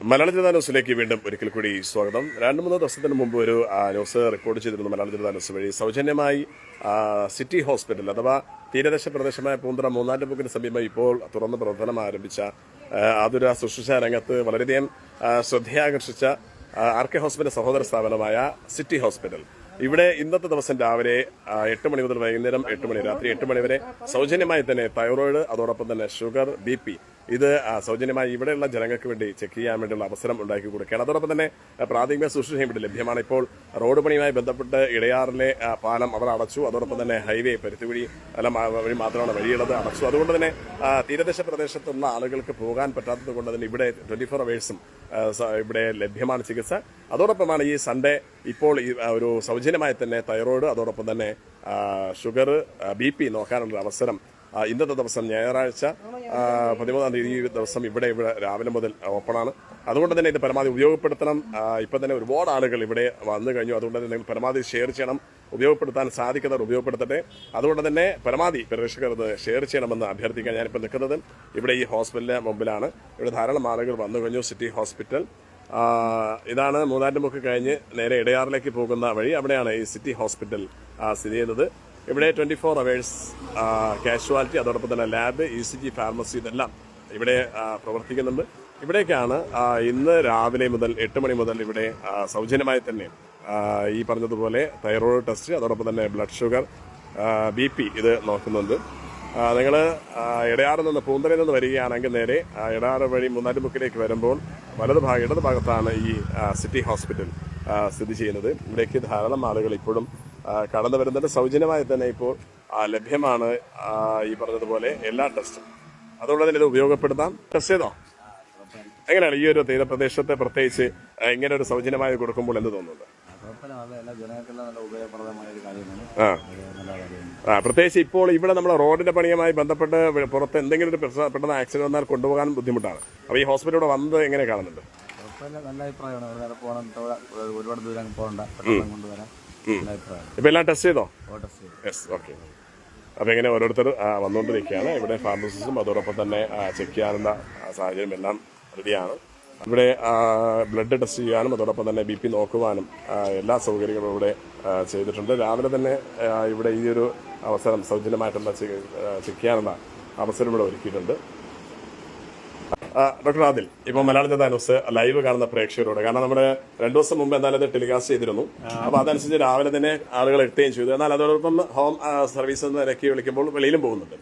മലയാള ജനതാ ന്യൂസിലേക്ക് വീണ്ടും ഒരിക്കൽ കൂടി സ്വാഗതം. രണ്ട് മൂന്ന് ദിവസത്തിന് മുമ്പ് ഒരു ന്യൂസ് റിപ്പോർട്ട് ചെയ്തിരുന്നു മലയാള ജനതാ ന്യൂസ് വഴി. സൗജന്യമായി സിറ്റി ഹോസ്പിറ്റൽ അഥവാ തീരദേശ പ്രദേശമായ പൂന്തറ മൂന്നാറ്റുമുക്കിന് സമീപം ഇപ്പോൾ തുറന്ന് പ്രവർത്തനം ആരംഭിച്ച ആതുര ശുശ്രൂഷ രംഗത്ത് വളരെയധികം ശ്രദ്ധയാകർഷിച്ച ആർ കെ ഹോസ്പിറ്റൽ സഹോദര സ്ഥാപനമായ സിറ്റി ഹോസ്പിറ്റൽ. ഇവിടെ ഇന്നത്തെ ദിവസം രാവിലെ എട്ട് മണി മുതൽ വൈകുന്നേരം എട്ട് മണി രാത്രി എട്ട് മണി വരെ സൗജന്യമായി തന്നെ തൈറോയിഡ് അതോടൊപ്പം തന്നെ ഷുഗർ ബി ഇത് സൗജന്യമായി ഇവിടെയുള്ള ജനങ്ങൾക്ക് വേണ്ടി ചെക്ക് ചെയ്യാൻ വേണ്ടിയുള്ള അവസരം ഉണ്ടാക്കി കൊടുക്കുകയാണ്. അതോടൊപ്പം തന്നെ പ്രാഥമിക ശുശ്രൂഷയും ഇവിടെ ലഭ്യമാണ്. ഇപ്പോൾ റോഡ് പണിയുമായി ബന്ധപ്പെട്ട് ഇടയാറിലെ പാലം അവർ അടച്ചു. അതോടൊപ്പം തന്നെ ഹൈവേ പരുത്തിവഴി അല്ല മാ- വഴി മാത്രമാണ് വഴിയുള്ളത് അടച്ചു. അതുകൊണ്ട് തന്നെ തീരദേശ പ്രദേശത്തുള്ള ആളുകൾക്ക് പോകാൻ പറ്റാത്തത് കൊണ്ട് തന്നെ ഇവിടെ ട്വന്റി ഫോർ അവേഴ്സും ഇവിടെ ലഭ്യമാണ് ചികിത്സ. അതോടൊപ്പമാണ് ഈ സൺഡേ ഇപ്പോൾ ഒരു സൗജന്യമായി തന്നെ തൈറോയ്ഡ് അതോടൊപ്പം തന്നെ ഷുഗർ ബി പി നോക്കാനുള്ള അവസരം ഇന്നത്തെ ദിവസം ഞായറാഴ്ച പതിമൂന്നാം തീയതി ദിവസം ഇവിടെ ഇവിടെ രാവിലെ മുതൽ ഓപ്പണാണ്. അതുകൊണ്ട് തന്നെ ഇത് പരമാവധി ഉപയോഗപ്പെടുത്തണം. ഇപ്പം തന്നെ ഒരുപാട് ആളുകൾ ഇവിടെ വന്നു കഴിഞ്ഞു. അതുകൊണ്ട് തന്നെ പരമാവധി ഷെയർ ചെയ്യണം. ഉപയോഗപ്പെടുത്താൻ സാധിക്കുന്നവർ ഉപയോഗപ്പെടുത്തട്ടെ. അതുകൊണ്ട് തന്നെ പരമാവധി പ്രേക്ഷകർ ഇത് ഷെയർ ചെയ്യണമെന്ന് അഭ്യർത്ഥിക്കാൻ ഞാനിപ്പോൾ നിൽക്കുന്നത്. ഇവിടെ ഈ ഹോസ്പിറ്റലിന് മുമ്പിലാണ്. ഇവിടെ ധാരാളം ആളുകൾ വന്നു കഴിഞ്ഞു. City hospital. ഇതാണ് മൂന്നാറ്റുമുക്ക് കഴിഞ്ഞ് നേരെ ഇടയാറിലേക്ക് പോകുന്ന വഴി. അവിടെയാണ് ഈ സിറ്റി ഹോസ്പിറ്റൽ സ്ഥിതി ചെയ്യുന്നത്. ഇവിടെ ട്വന്റി ഫോർ അവേഴ്സ് കാഷ്വാലിറ്റി അതോടൊപ്പം തന്നെ lab E C G pharmacy ഇതെല്ലാം ഇവിടെ പ്രവർത്തിക്കുന്നുണ്ട്. ഇവിടേക്കാണ് ഇന്ന് രാവിലെ മുതൽ എട്ട് മണി മുതൽ ഇവിടെ സൗജന്യമായി തന്നെ ഈ പറഞ്ഞതുപോലെ തൈറോയ്ഡ് ടെസ്റ്റ് അതോടൊപ്പം തന്നെ ബ്ലഡ് ഷുഗർ ബി പി ഇത് നോക്കുന്നുണ്ട്. നിങ്ങൾ ഇടയാറിൽ നിന്ന് പൂന്തലയിൽ നിന്ന് വരികയാണെങ്കിൽ നേരെ ഇടയാറ് വഴി മൂന്നാറ്റുമുക്കിലേക്ക് വരുമ്പോൾ വലത് ഭാഗം ഇടത് ഭാഗത്താണ് ഈ സിറ്റി ഹോസ്പിറ്റൽ സ്ഥിതി ചെയ്യുന്നത്. ഇവിടേക്ക് ധാരാളം ആളുകൾ ഇപ്പോഴും കടന്നു വരുന്നുണ്ട്. സൗജന്യമായി തന്നെ ഇപ്പോൾ ലഭ്യമാണ് ഈ പറഞ്ഞതുപോലെ എല്ലാ ടെസ്റ്റും. അതുകൊണ്ട് തന്നെ ഇത് ഉപയോഗപ്പെടുത്താം. ടെസ്റ്റ് ചെയ്തോ? എങ്ങനെയാണ് ഈ ഒരു തീരപ്രദേശത്തെ പ്രത്യേകിച്ച് ഇങ്ങനെ ഒരു സൗജന്യമായി കൊടുക്കുമ്പോൾ എന്ത് കാര്യമാണ് ആ. പ്രത്യേകിച്ച് ഇപ്പോൾ ഇവിടെ നമ്മൾ റോഡിന്റെ പണിയുമായി ബന്ധപ്പെട്ട് പുറത്ത് എന്തെങ്കിലും ഒരു പെട്ടെന്ന് ആക്സിഡന്റ് വന്നാൽ കൊണ്ടുപോകാൻ ബുദ്ധിമുട്ടാണ്. അപ്പോൾ ഈ ഹോസ്പിറ്റൽ ഇവിടെ വന്നത് എങ്ങനെ കാണുന്നുണ്ട്? നല്ല അഭിപ്രായമാണ്. ഒരുപാട് ദൂരം പോകണ്ട. കൊണ്ടുവരാം. ഇപ്പൊ എല്ലാം ടെസ്റ്റ് ചെയ്തോ? യെസ് ഓക്കെ അപ്പം ഇങ്ങനെ ഓരോരുത്തർ വന്നുകൊണ്ടിരിക്കുകയാണ് ഇവിടെ ഫാർമസിസും അതോടൊപ്പം തന്നെ ചെക്ക് ചെയ്യാനുള്ള സാഹചര്യം എല്ലാം റെഡിയാണ് ഇവിടെ ബ്ലഡ് ടെസ്റ്റ് ചെയ്യാനും അതോടൊപ്പം തന്നെ ബി പി നോക്കുവാനും എല്ലാ സൗകര്യങ്ങളും ഇവിടെ ചെയ്തിട്ടുണ്ട്. രാവിലെ തന്നെ ഇവിടെ ഈ ഒരു അവസരം സൗജന്യമായിട്ടുള്ള ചെക്ക് ചെയ്യാനുള്ള അവസരം ഇവിടെ ഒരുക്കിയിട്ടുണ്ട്. ഡോക്ടർ ആദിൽ ഇപ്പൊ മലയാള ജനതാ ന്യൂസ് ലൈവ് കാണുന്ന പ്രേക്ഷകരോട്. കാരണം നമ്മുടെ രണ്ടു ദിവസം മുമ്പ് എന്തായാലും ഇത് ടെലികാസ്റ്റ് ചെയ്തിരുന്നു. അപ്പൊ അതനുസരിച്ച് രാവിലെ തന്നെ ആളുകൾ എത്തുകയും ചെയ്തു. എന്നാൽ അതോടൊപ്പം ഹോം സർവീസ് എന്ന ഇറക്കി വിളിക്കുമ്പോൾ വെളിയിലും പോകുന്നുണ്ട്.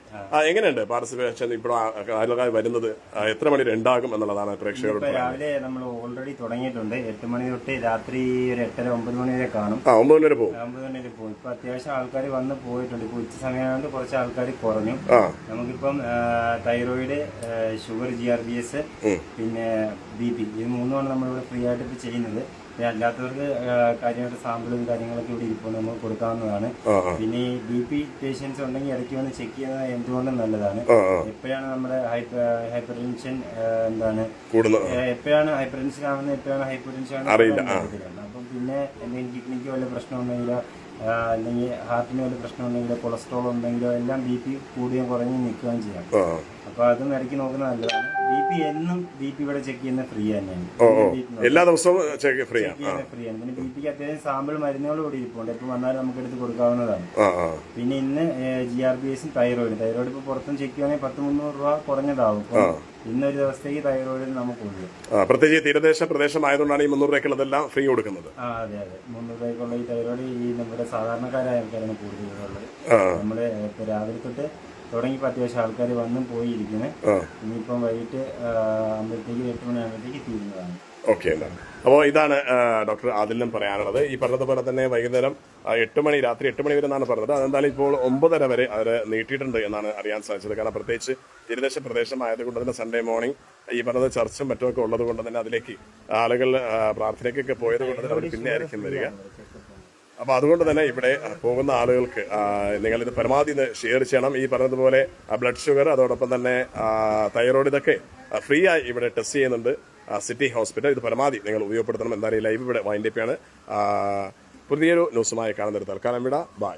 എങ്ങനെയുണ്ട് പാർട്ടിസിപ്പേഷൻ ഇപ്പോൾ ആളുകൾ വരുന്നത്? എത്ര മണി ഉണ്ടാകും എന്നുള്ളതാണ് പ്രേക്ഷകരോട് രാവിലെ നമ്മൾ ഓൾറെഡി തുടങ്ങിയിട്ടുണ്ട്. എട്ട് മണി തൊട്ട് രാത്രി ഒരു എട്ടര ഒമ്പത് മണി വരെ കാണും. ആ ഒമ്പത് മണി വരെ പോകും. ഒമ്പത് മണി വരെ പോകും. ഇപ്പൊ അത്യാവശ്യം ആൾക്കാർ വന്ന് പോയിട്ടുണ്ട്. ഇപ്പൊ ഉച്ച സമയമായതുകൊണ്ട് കുറച്ച് ആൾക്കാർ കുറഞ്ഞു. നമുക്കിപ്പം thyroid sugar G R B S പിന്നെ ബി പി. ഇത് മൂന്നുമാണ് നമ്മളിവിടെ ഫ്രീ ആയിട്ട് ഇപ്പൊ ചെയ്യുന്നത്. പിന്നെ അല്ലാത്തവർക്ക് കാര്യമായിട്ട് സാമ്പിളും കാര്യങ്ങളൊക്കെ ഇവിടെ ഇരിപ്പുണ്ട്. നമ്മൾ കൊടുക്കാവുന്നതാണ്. പിന്നെ ഈ ബി പി പേഷ്യൻസ് ഉണ്ടെങ്കിൽ ഇടയ്ക്ക് വന്ന് ചെക്ക് ചെയ്യുന്നത് എന്തുകൊണ്ടും നല്ലതാണ്. എപ്പോഴാണ് നമ്മുടെ ഹൈപ്പർ ടെൻഷൻ എന്താണ്? എപ്പോഴാണ് ഹൈപ്പർ ടെൻഷൻ ആവുന്നത്? എപ്പോഴാണ് ഹൈപ്പർ ടെൻഷൻ ആവുന്നത് അപ്പം പിന്നെ എന്തെങ്കിലും കിഡ്നിക്ക് വല്ല പ്രശ്നം ഉണ്ടെങ്കിലോ അല്ലെങ്കിൽ ഹാർട്ടിന് വല്ല പ്രശ്നം ഉണ്ടെങ്കിലോ കൊളസ്ട്രോൾ ഉണ്ടെങ്കിലോ എല്ലാം ബി പി കൂടുകയും കുറഞ്ഞും നിൽക്കുകയും ചെയ്യാം. ആ അപ്പൊ അതും ഇറക്കി നോക്കുന്നത് നല്ലതാണ്. ബി പി എന്നും ബി പി ഇവിടെ ചെക്ക് ചെയ്യുന്ന ഫ്രീ തന്നെയാണ്. എല്ലാ ദിവസവും ചെക്ക് ഫ്രീ ആണ്. ഫ്രീ ആണ്. പിന്നെ ബി പിക്ക് അത്യാവശ്യം സാമ്പിൾ മരുന്നുകൾ കൂടി ഇരിപ്പുണ്ട്. ഇപ്പൊ വന്നാലും നമുക്ക് എടുത്ത് കൊടുക്കാവുന്നതാണ്. പിന്നെ ഇന്ന് ജി ആർ ബി എസും തൈറോയിഡ് തൈറോയിഡ് ഇപ്പൊ പുറത്തും ചെക്ക് ചെയ്യുകയാണെങ്കിൽ പത്ത് മുന്നൂറ് രൂപ കുറഞ്ഞതാവും. ഇന്നൊരു ദിവസത്തേക്ക് തൈറോയിഡ് നമുക്കുള്ളൂ പ്രത്യേകിച്ച് തീരദേശ പ്രദേശമായതുകൊണ്ടാണ് ഈ മുന്നൂറ് രൂപയ്ക്കുള്ളതെല്ലാം ഫ്രീ കൊടുക്കുന്നത്. ആ അതെ അതെ. മുന്നൂറ് രൂപയ്ക്കുള്ള ഈ തൈറോയിഡ് ഈ നമ്മുടെ സാധാരണക്കാരായ ആൾക്കാരാണ് കൂടുതലുള്ളത്. നമ്മൾ രാവിലെ തൊട്ട് തുടങ്ങിയപ്പോൾ അത്യാവശ്യം ആൾക്കാർ വന്നും പോയി ഇരിക്കുന്നത് ഇനിയിപ്പം വൈകിട്ട് അമ്പത്തേക്ക് എട്ട് മണിയാകുമ്പോഴത്തേക്ക് തീരുന്നതാണ് ഓക്കെ എന്താണ് അപ്പോൾ ഇതാണ് ഡോക്ടർ ആദിലും പറയാനുള്ളത്. ഈ പറഞ്ഞതുപോലെ തന്നെ വൈകുന്നേരം എട്ട് മണി രാത്രി എട്ട് മണി വരെ എന്നാണ് പറഞ്ഞത്. അതെന്തായാലും ഇപ്പോൾ ഒമ്പതര വരെ അവർ നീട്ടിയിട്ടുണ്ട് എന്നാണ് അറിയാൻ സാധിച്ചത്. കാരണം പ്രത്യേകിച്ച് തീരദേശ പ്രദേശമായതുകൊണ്ട് തന്നെ സൺഡേ മോർണിംഗ് ഈ പറഞ്ഞത് ചർച്ചും മറ്റുമൊക്കെ ഉള്ളത് കൊണ്ട് തന്നെ അതിലേക്ക് ആളുകൾ പ്രാർത്ഥനയ്ക്കൊക്കെ പോയത് കൊണ്ട് തന്നെ അവർ പിന്നെ ആയിരിക്കും വരിക. അപ്പൊ അതുകൊണ്ട് തന്നെ ഇവിടെ പോകുന്ന ആളുകൾക്ക് നിങ്ങളിത് പരമാവധി ഷെയർ ചെയ്യണം. ഈ പറഞ്ഞതുപോലെ ബ്ലഡ് ഷുഗർ അതോടൊപ്പം തന്നെ തൈറോയിഡ് ഇതൊക്കെ ഫ്രീ ആയി ഇവിടെ ടെസ്റ്റ് ചെയ്യുന്നുണ്ട്. സിറ്റി ഹോസ്പിറ്റൽ ഇത് പരമാവധി നിങ്ങൾ ഉപയോഗപ്പെടുത്തണം. എന്തായാലും ലൈവ് ഇവിടെ വൈൻഡപ്പ് ആണ് ആ, പുതിയൊരു ന്യൂസുമായി കാണുന്നത് തൽക്കാലം വിട. ബൈ